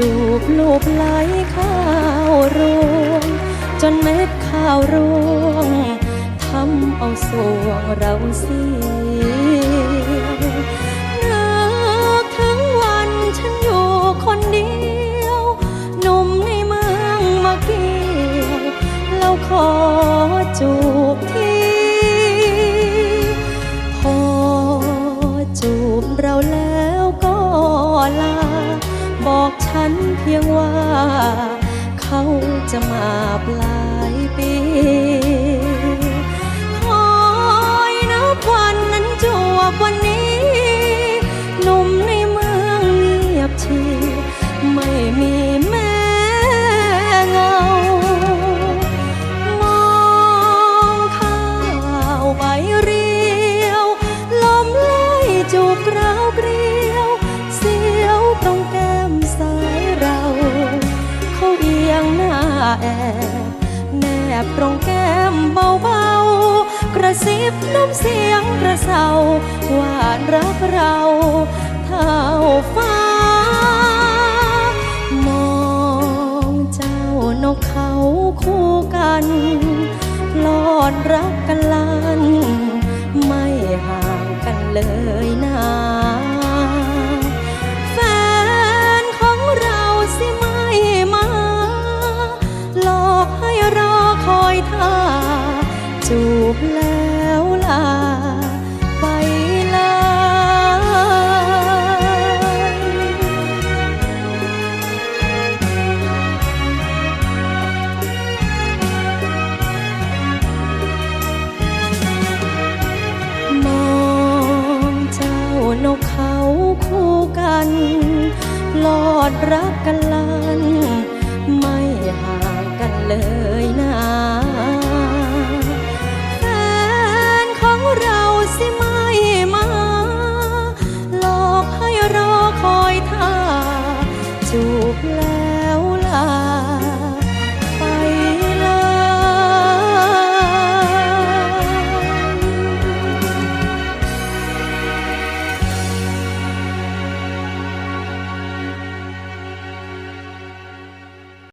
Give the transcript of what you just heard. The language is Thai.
จูบลูบไหลข้าวรวง จนเม็ดข้าวรวงทำเอาสวงเราเสียวนักทั้งวันฉันอยู่คนเดียว หนุ่มในเมืองมาเกี่ยวเราขอจูบทีพอจูบเรา ฉันเพียงว่า เขาจะมาปลายปี ยงหน้าแอบแนบตรงแก้มเบาๆ กระซิบน้ำเสียงกระเซาหวานรักเราเท่าฟ้า มองเจ้านกเขาคู่กัน ลอดรักกันลัน รอคอยท่า จูบแล้วลาไปเลยมองเจ้านกเขาคู่กันลอดรักกันลา